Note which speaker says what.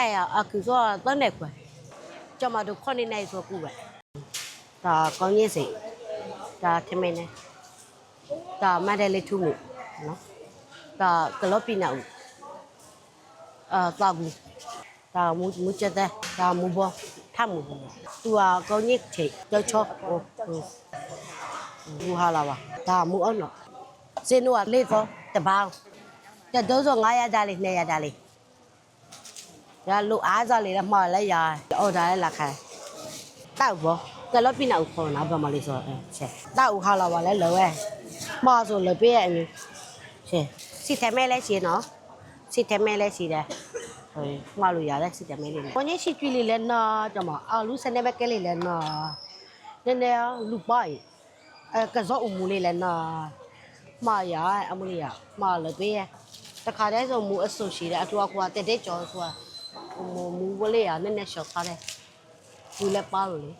Speaker 1: ထိုင်ရအခုဆိုတော့နေခွဲကျမတို့ခုနှစ်နိုင်ဆိုကူပဲဒါကောင်းကြီးစိတ်ဒါထမင်းနဲ့ဒါမန္တလေးထုမှုနော်ဒါကလော့ပီနာဦးအာတာဘူးဒါမူမူချက်တဲ့ဒါမူဘောထမှုဘောသူကကောင်းကြီးချိတ်ကြောချောဟိုဟိုဘူဟာလာပါဒါမူအောင်နော်စင်းတို့ကလေးသောတပော င်းတဲ့ဒုဆို900ဒါလေး200ဒါလေးဒါလူအားစားလေးတော့မှားလဲရအော်ဒါလည်းလာခိုင်းတောက်ဘောကလောပိနာဦးခေါ်နာဘာမလေးဆိုအဲချက်တောက်ဦးခါလာပါလဲလောအဲမှားဆိုလပေးရဲ့အမျိုးချက်စီတယ်မဲလဲရှိနော်စီတယ်မဲလဲရှိတယ်ဟိုမှားလို့ရတယ်စီတယ်မဲလေးကိုကြီးရှိကြည့်လေးလဲနော်ကြမအာလူစနေဘက်ကလေးလဲနော်နည်းနည်းလူပိုင်အဲကစောအမူလေးလဲနော်မှားရအမလေးရမှားလပေးရဲ့တခါတည်းဆိုမူအဆုရှိတယ်အတူအကွာတက်တဲ့ကြောဆိုတာ ဟိုမူဝလေးရနည်းနည်းရှော့ထားတယ်ဘူးလည်းပါလို့လေ